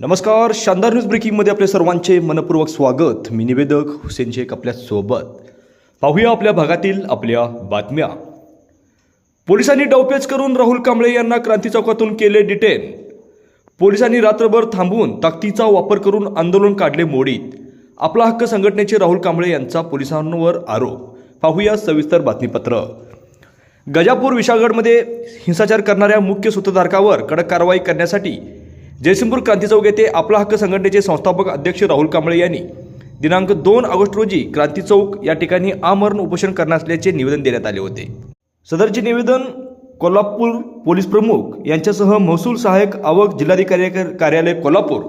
नमस्कार शानदार न्यूज ब्रेकिंगमध्ये आपले सर्वांचे मनपूर्वक स्वागत. मी निवेदक हुसेन शेख आपल्यासोबत पाहूया आपल्या भागातील आपल्या बातम्या. पोलिसांनी डावपेच करून राहुल कांबळे यांना क्रांती चौकातून केले डिटेन पोलिसांनी रात्रभर थांबून ताकदीचा वापर करून आंदोलन काढले मोडीत. आपला हक्क संघटनेचे राहुल कांबळे यांचा पोलिसांवर आरोप. पाहूया सविस्तर बातमीपत्र. गजापूर विशाळगडमध्ये हिंसाचार करणाऱ्या मुख्य सूत्रधारकावर कडक कारवाई करण्यासाठी जयसिंगपूर क्रांती चौक येथे आपला हक्क संघटनेचे संस्थापक अध्यक्ष राहुल कांबळे यांनी दिनांक दोन ऑगस्ट रोजी क्रांती चौक या ठिकाणी आमरण उपोषण करणार असल्याचे निवेदन देण्यात आले होते. सदरचे निवेदन कोल्हापूर पोलीस प्रमुख यांच्यासह महसूल सहाय्यक आवक जिल्हाधिकारी कार्यालय कोल्हापूर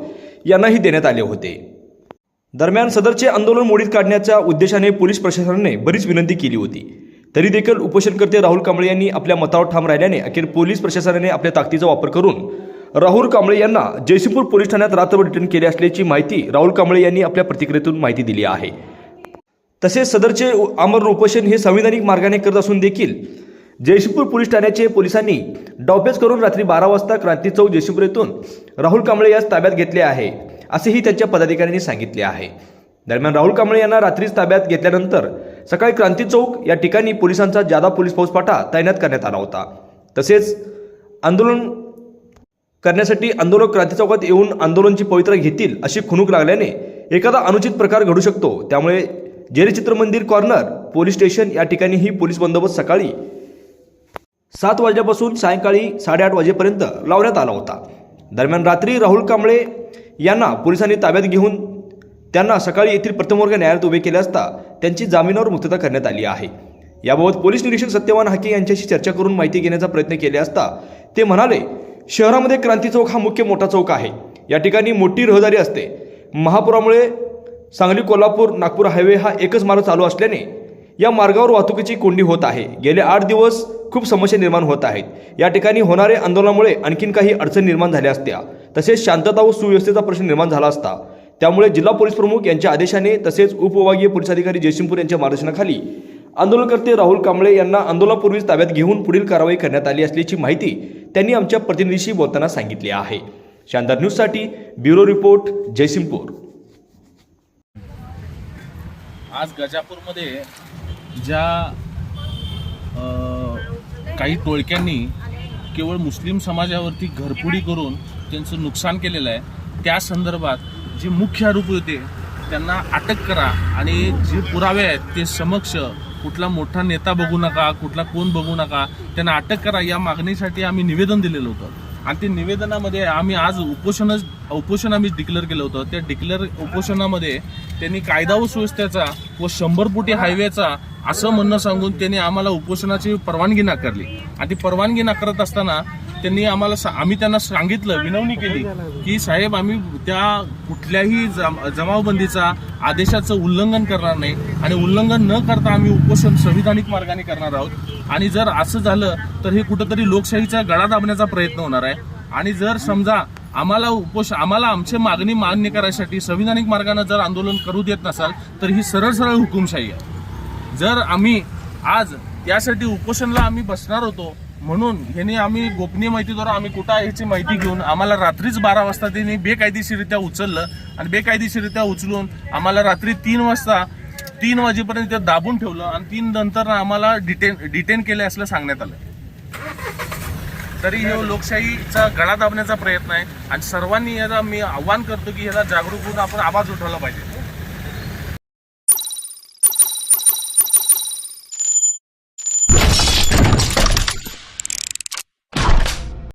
यांनाही देण्यात आले होते. दरम्यान सदरचे आंदोलन मोडीत काढण्याच्या उद्देशाने पोलीस प्रशासनाने बरीच विनंती केली होती. तरी देखील उपोषणकर्ते राहुल कांबळे यांनी आपल्या मतावर ठाम राहिल्याने अखेर पोलीस प्रशासनाने आपल्या ताकदीचा वापर करून राहुल कांबळे यांना जयसिंगपूर पोलीस ठाण्यात रात्रभर डिटेन केले असल्याची माहिती राहुल कांबळे यांनी आपल्या प्रतिक्रियेतून माहिती दिली आहे. तसेच सदरचे आमरण उपोषण हे संविधानिक मार्गाने करत असून देखील जयसिंगपूर पोलीस ठाण्याचे पोलिसांनी डावपेच करून रात्री बारा वाजता क्रांती चौक जयसिंगपूर येथून राहुल कांबळे यास ताब्यात घेतले आहे असेही त्यांच्या पदाधिकाऱ्यांनी सांगितले आहे. दरम्यान राहुल कांबळे यांना रात्रीच ताब्यात घेतल्यानंतर सकाळी क्रांती चौक या ठिकाणी पोलिसांचा जादा पोलीस फौजपाठा तैनात करण्यात आला होता. तसेच आंदोलन करण्यासाठी आंदोलक क्रांती चौकात येऊन आंदोलनची पवित्रा घेतील अशी खुणूक लागल्याने एखादा अनुचित प्रकार घडू शकतो. त्यामुळे जेरे चित्रमंदिर कॉर्नर पोलीस स्टेशन या ठिकाणीही पोलीस बंदोबस्त सकाळी सात वाजल्यापासून सायंकाळी साडेआठ वाजेपर्यंत लावण्यात आला होता. दरम्यान रात्री राहुल कांबळे यांना पोलिसांनी ताब्यात घेऊन त्यांना सकाळी येथील प्रथमवर्ग न्यायालयात उभे केले असता त्यांची जामिनावर मुक्तता करण्यात आली आहे. याबाबत पोलीस निरीक्षक सत्यवान हाके यांच्याशी चर्चा करून माहिती घेण्याचा प्रयत्न केले असता ते म्हणाले शहरामध्ये क्रांती चौक हा मुख्य मोठा चौक आहे. या ठिकाणी मोठी रहदारी असते. महापुरामुळे सांगली कोल्हापूर नागपूर हायवे हा एकच मार्ग चालू असल्याने या मार्गावर वाहतुकीची कोंडी होत आहे. गेले आठ दिवस खूप समस्या निर्माण होत आहेत. या ठिकाणी होणारे आंदोलनामुळे आणखीन काही अडचण निर्माण झाल्या असत्या. तसेच शांतता व सुव्यवस्थेचा प्रश्न निर्माण झाला असता. त्यामुळे जिल्हा पोलीस प्रमुख यांच्या आदेशाने तसेच उपविभागीय पोलीस अधिकारी जयसिंगपूर यांच्या मार्गदर्शनाखाली आंदोलनकर्ते राहुल कांबळे यांना आंदोलनापूर्वीच ताब्यात घेऊन पुढील कारवाई करण्यात आली असल्याची माहिती त्यांनी आमच्या प्रतिनिधीशी बोलताना सांगितले आहे. शानदार न्यूजसाठी ब्युरो रिपोर्ट जयसिंगपूर. आज गजापूरमध्ये ज्या काही टोळक्यांनी केवळ मुस्लिम समाजावरती घरफोडी करून त्यांचं नुकसान केलेलं आहे त्या संदर्भात जे मुख्य आरोपी होते त्यांना अटक करा आणि जे पुरावे आहेत ते समक्ष कुठला मोठा नेता बघू नका कुठला कोण बघू नका त्यांना अटक करा या मागणीसाठी आम्ही निवेदन दिलेलं होतं. आणि ते निवेदनामध्ये आम्ही आज उपोषणच उपोषण आम्ही डिक्लेअर केलं होतं. त्या डिक्लेअर उपोषणामध्ये त्यांनी कायदा व सुव्यवस्थेचा व शंभर फुटी हायवेचा असं म्हणणं सांगून त्यांनी आम्हाला उपोषणाची परवानगी नाकारली. आणि ती परवानगी नाकारत असताना त्यांनी आम्हाला आम्ही त्यांना सांगितलं विनवणी केली की साहेब आम्ही त्या कुठल्याही जमावबंदीचा आदेशाचं उल्लंघन करणार नाही आणि उल्लंघन न करता आम्ही उपोषण संविधानिक मार्गाने करणार आहोत. आणि जर असं झालं तर हे कुठंतरी लोकशाहीचा गळा दाबण्याचा प्रयत्न होणार आहे. आणि जर समजा आम्हाला उपोष आम्हाला आमची मागणी मान्य करायसाठी संविधानिक मार्गाने जर आंदोलन करू देत नसाल तर ही सरळ सरळ हुकुमशाही आहे. जर आम्ही आज त्यासाठी उपोषणला आम्ही बसणार होतो म्हणून ह्याने आम्ही गोपनीय माहितीद्वारा आम्ही कुठं आहे याची माहिती घेऊन आम्हाला रात्रीच बारा वाजता त्यांनी बेकायदेशीरित्या उचललं आणि बेकायदेशीरित्या उचलून आम्हाला रात्री तीन वाजता तीन वाजेपर्यंत ते दाबून ठेवलं आणि तीन नंतर आम्हाला डिटेन डिटेन केले असलं सांगण्यात आलं. तरी हे लोकशाहीचा गळा दाबण्याचा प्रयत्न आहे आणि सर्वांनी याला मी आव्हान करतो की याला जागरूक होऊन आपण आवाज उठवला पाहिजे.